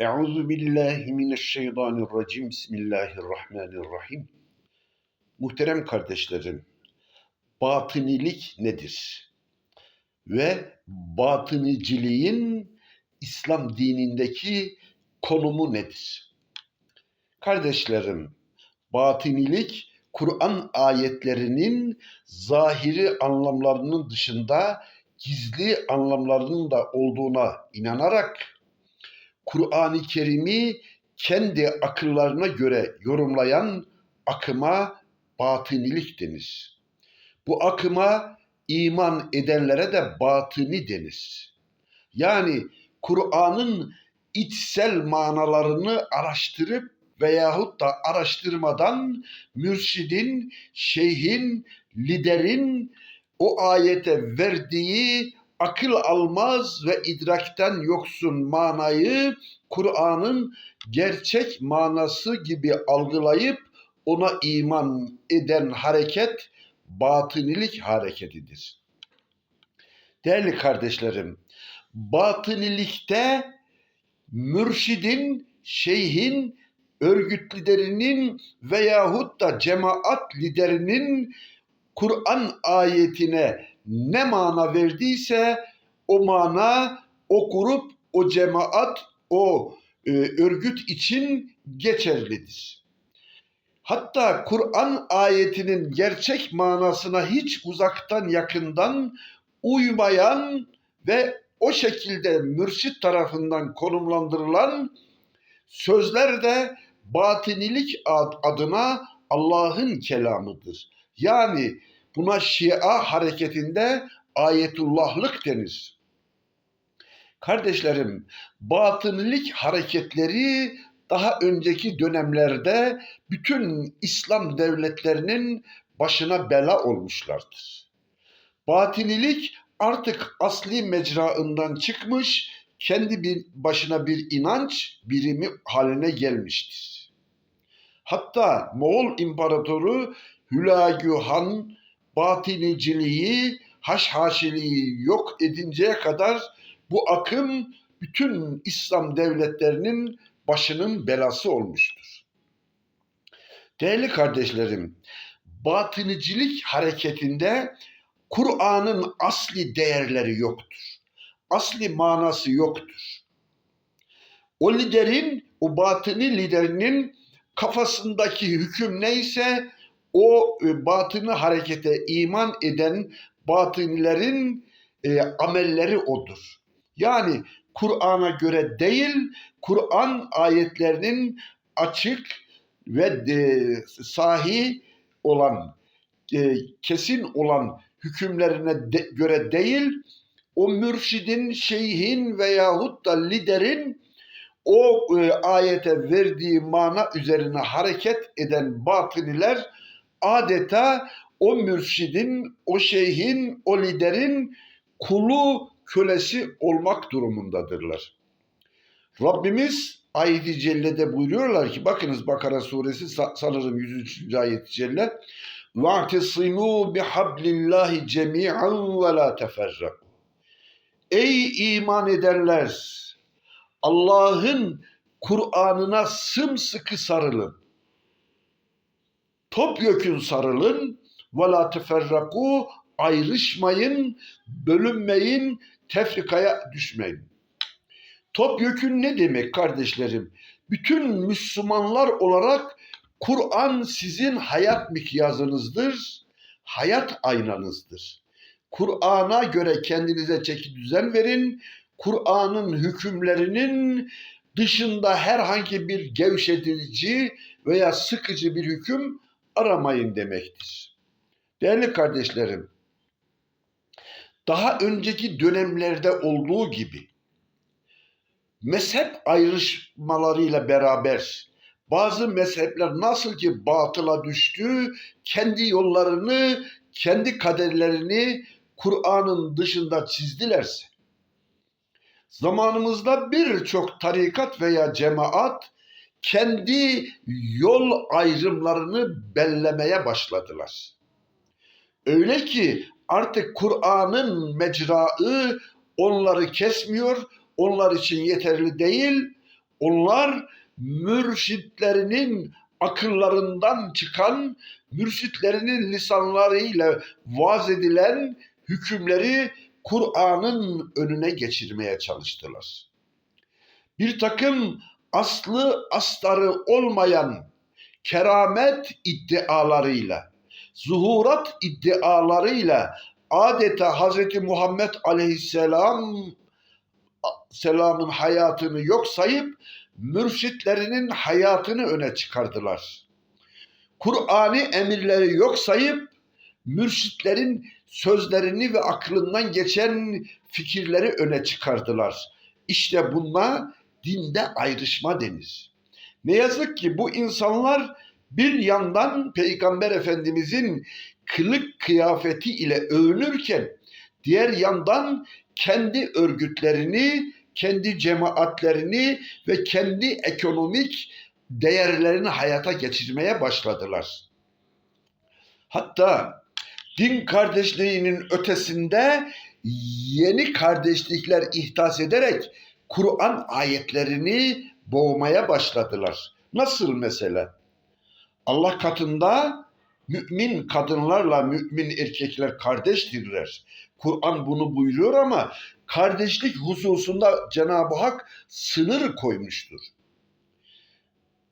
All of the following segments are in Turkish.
Euzu billahi mineşşeytanirracim. Bismillahirrahmanirrahim. Muhterem kardeşlerim, batınilik nedir? Ve batıniciliğin İslam dinindeki konumu nedir? Kardeşlerim, batınilik Kur'an ayetlerinin zahiri anlamlarının dışında gizli anlamlarının da olduğuna inanarak Kur'an-ı Kerim'i kendi akıllarına göre yorumlayan akıma batınilik denir. Bu akıma iman edenlere de batıni denir. Yani Kur'an'ın içsel manalarını araştırıp veyahut da araştırmadan mürşidin, şeyhin, liderin o ayete verdiği akıl almaz ve idrakten yoksun manayı Kur'an'ın gerçek manası gibi algılayıp ona iman eden hareket batınilik hareketidir. Değerli kardeşlerim, batınilikte mürşidin, şeyhin, örgüt liderinin veyahut da cemaat liderinin Kur'an ayetine ne mana verdiyse o mana o grup, o cemaat, o e, örgüt için geçerlidir. Hatta Kur'an ayetinin gerçek manasına hiç uzaktan yakından uymayan ve o şekilde mürşit tarafından konumlandırılan sözler de batinilik adına Allah'ın kelamıdır. Yani buna Şia hareketinde ayetullahlık denir. Kardeşlerim, batınilik hareketleri daha önceki dönemlerde bütün İslam devletlerinin başına bela olmuşlardır. Batinilik artık asli mecraından çıkmış, kendi bir başına bir inanç birimi haline gelmiştir. Hatta Moğol İmparatoru Hülagü Han batiniciliği, haşhaşiliği yok edinceye kadar bu akım bütün İslam devletlerinin başının belası olmuştur. Değerli kardeşlerim, batınicilik hareketinde Kur'an'ın asli değerleri yoktur. Asli manası yoktur. O liderin, o batıni liderinin kafasındaki hüküm neyse o e, batını harekete iman eden batınilerin e, amelleri odur. Yani Kur'an'a göre değil, Kur'an ayetlerinin açık ve e, sahi olan, e, kesin olan hükümlerine de, göre değil, o mürşidin, şeyhin veyahut da liderin o e, ayete verdiği mana üzerine hareket eden batıniler adeta o mürşidin, o şeyhin, o liderin kulu, kölesi olmak durumundadırlar. Rabbimiz ayet-i cellede buyuruyorlar ki bakınız Bakara suresi sanırım 103. ayet-i celle وَاَعْتِصِمُوا بِحَبْلِ اللّٰهِ جَمِيعًا وَلَا تَفَرَّقُوا Ey iman edenler! Allah'ın Kur'an'ına sımsıkı sarılın topyekün sarılın ve la teferraku ayrışmayın, bölünmeyin, tefrikaya düşmeyin. Topyekün ne demek kardeşlerim? Bütün Müslümanlar olarak Kur'an sizin hayat mikyazınızdır, hayat aynanızdır. Kur'an'a göre kendinize çeki düzen verin. Kur'an'ın hükümlerinin dışında herhangi bir gevşetici veya sıkıcı bir hüküm aramayın demektir. Değerli kardeşlerim, daha önceki dönemlerde olduğu gibi mezhep ayrışmalarıyla beraber bazı mezhepler nasıl ki batıla düştü, kendi yollarını, kendi kaderlerini Kur'an'ın dışında çizdilerse, zamanımızda birçok tarikat veya cemaat kendi yol ayrımlarını bellemeye başladılar. Öyle ki artık Kur'an'ın mecraı onları kesmiyor, onlar için yeterli değil. Onlar mürşitlerinin akıllarından çıkan, mürşitlerinin lisanlarıyla vaaz edilen hükümleri Kur'an'ın önüne geçirmeye çalıştılar. Bir takım aslı astarı olmayan keramet iddialarıyla, zuhurat iddialarıyla adeta Hz. Muhammed aleyhisselam selamın hayatını yok sayıp mürşitlerinin hayatını öne çıkardılar. Kur'an'ı emirleri yok sayıp mürşitlerin sözlerini ve aklından geçen fikirleri öne çıkardılar. İşte buna dinde ayrışma denir. Ne yazık ki bu insanlar bir yandan Peygamber Efendimizin kılık kıyafeti ile övünürken diğer yandan kendi örgütlerini, kendi cemaatlerini ve kendi ekonomik değerlerini hayata geçirmeye başladılar. Hatta din kardeşliğinin ötesinde yeni kardeşlikler ihdas ederek Kur'an ayetlerini boğmaya başladılar. Nasıl mesela? Allah katında mümin kadınlarla mümin erkekler kardeştirler. Kur'an bunu buyuruyor ama kardeşlik hususunda Cenab-ı Hak sınır koymuştur.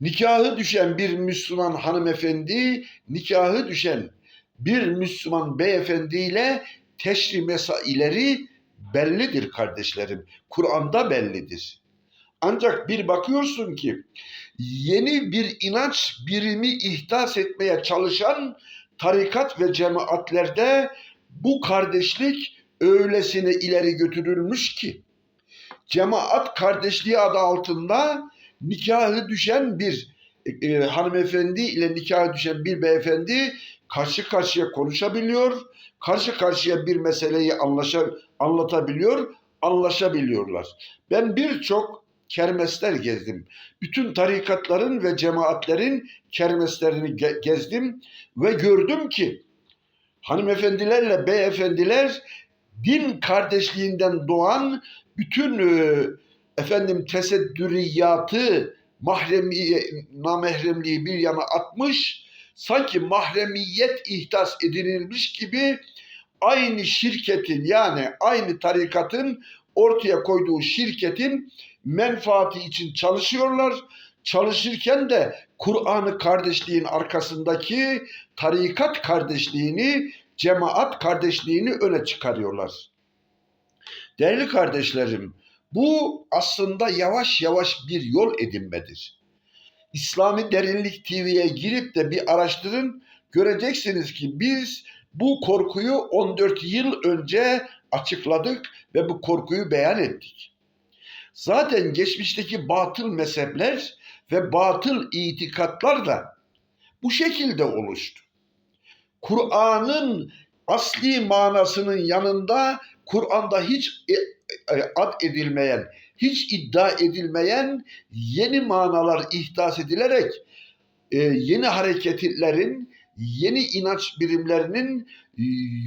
Nikahı düşen bir Müslüman hanımefendi, nikahı düşen bir Müslüman beyefendiyle teşri mesaileri bellidir kardeşlerim. Kur'an'da bellidir. Ancak bir bakıyorsun ki yeni bir inanç birimi ihdas etmeye çalışan tarikat ve cemaatlerde bu kardeşlik öylesine ileri götürülmüş ki cemaat kardeşliği adı altında nikahı düşen bir e, e, hanımefendi ile nikahı düşen bir beyefendi karşı karşıya konuşabiliyor, karşı karşıya bir meseleyi anlaşa, anlatabiliyor, anlaşabiliyorlar. Ben birçok kermesler gezdim. Bütün tarikatların ve cemaatlerin kermeslerini ge- gezdim ve gördüm ki hanımefendilerle beyefendiler din kardeşliğinden doğan bütün e, efendim teseddüriyatı, mahremi, namahremliği bir yana atmış, sanki mahremiyet ihdas edinilmiş gibi aynı şirketin yani aynı tarikatın ortaya koyduğu şirketin menfaati için çalışıyorlar. Çalışırken de Kur'an'ı kardeşliğin arkasındaki tarikat kardeşliğini, cemaat kardeşliğini öne çıkarıyorlar. Değerli kardeşlerim, bu aslında yavaş yavaş bir yol edinmedir. İslami Derinlik TV'ye girip de bir araştırın, göreceksiniz ki biz bu korkuyu 14 yıl önce açıkladık ve bu korkuyu beyan ettik. Zaten geçmişteki batıl mezhepler ve batıl itikatlar da bu şekilde oluştu. Kur'an'ın asli manasının yanında Kur'an'da hiç e, e, ad edilmeyen, hiç iddia edilmeyen yeni manalar ihdas edilerek e, yeni hareketlerin, yeni inanç birimlerinin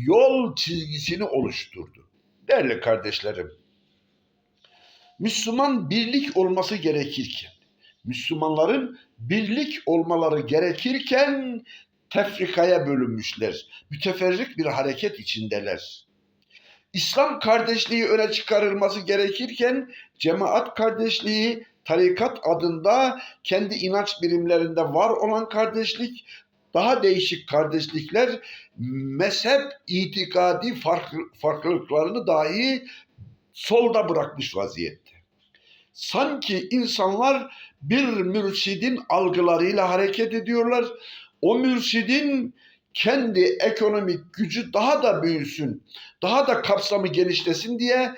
yol çizgisini oluşturdu. Değerli kardeşlerim, Müslüman birlik olması gerekirken, Müslümanların birlik olmaları gerekirken tefrikaya bölünmüşler. Müteferrik bir hareket içindeler. İslam kardeşliği öne çıkarılması gerekirken cemaat kardeşliği, tarikat adında kendi inanç birimlerinde var olan kardeşlik, daha değişik kardeşlikler mezhep itikadi farklı, farklılıklarını dahi solda bırakmış vaziyette. Sanki insanlar bir mürşidin algılarıyla hareket ediyorlar. O mürşidin kendi ekonomik gücü daha da büyüsün, daha da kapsamı genişlesin diye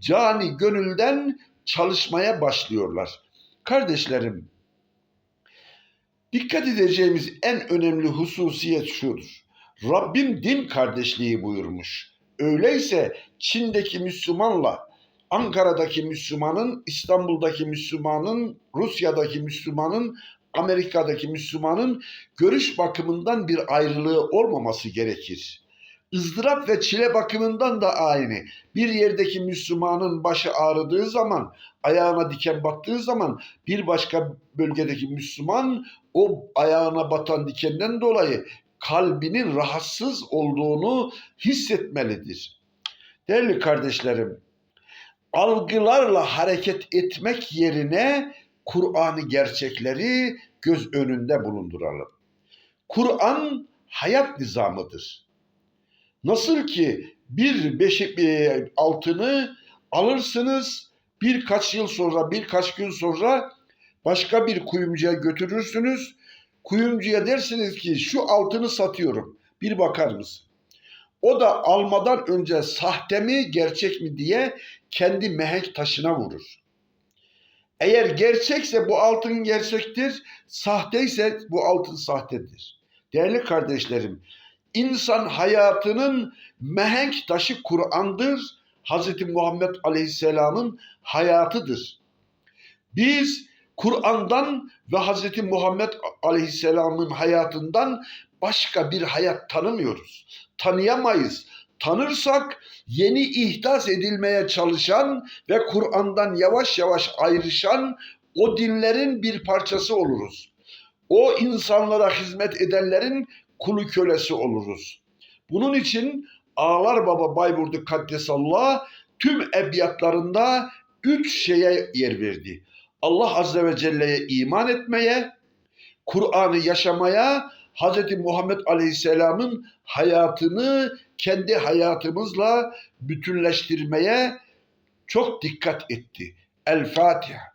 cani gönülden çalışmaya başlıyorlar. Kardeşlerim, dikkat edeceğimiz en önemli hususiyet şudur. Rabbim din kardeşliği buyurmuş. Öyleyse Çin'deki Müslümanla Ankara'daki Müslümanın, İstanbul'daki Müslümanın, Rusya'daki Müslümanın, Amerika'daki Müslümanın görüş bakımından bir ayrılığı olmaması gerekir. ızdırap ve çile bakımından da aynı. Bir yerdeki Müslümanın başı ağrıdığı zaman, ayağına diken battığı zaman bir başka bölgedeki Müslüman o ayağına batan dikenden dolayı kalbinin rahatsız olduğunu hissetmelidir. Değerli kardeşlerim, algılarla hareket etmek yerine Kur'an'ı gerçekleri göz önünde bulunduralım. Kur'an hayat nizamıdır. Nasıl ki bir beşik e, altını alırsınız birkaç yıl sonra birkaç gün sonra başka bir kuyumcuya götürürsünüz. Kuyumcuya dersiniz ki şu altını satıyorum bir bakar mısın? O da almadan önce sahte mi gerçek mi diye kendi mehenk taşına vurur. Eğer gerçekse bu altın gerçektir, sahteyse bu altın sahtedir. Değerli kardeşlerim, insan hayatının mehenk taşı Kur'an'dır. Hz. Muhammed Aleyhisselam'ın hayatıdır. Biz Kur'an'dan ve Hz. Muhammed Aleyhisselam'ın hayatından başka bir hayat tanımıyoruz. Tanıyamayız. Tanırsak yeni ihdas edilmeye çalışan ve Kur'an'dan yavaş yavaş ayrışan o dinlerin bir parçası oluruz. O insanlara hizmet edenlerin kulu kölesi oluruz. Bunun için Ağlar Baba Bayburdu Kaddesallah tüm ebiyatlarında üç şeye yer verdi. Allah Azze ve Celle'ye iman etmeye, Kur'an'ı yaşamaya, Hz. Muhammed Aleyhisselam'ın hayatını kendi hayatımızla bütünleştirmeye çok dikkat etti. El Fatiha.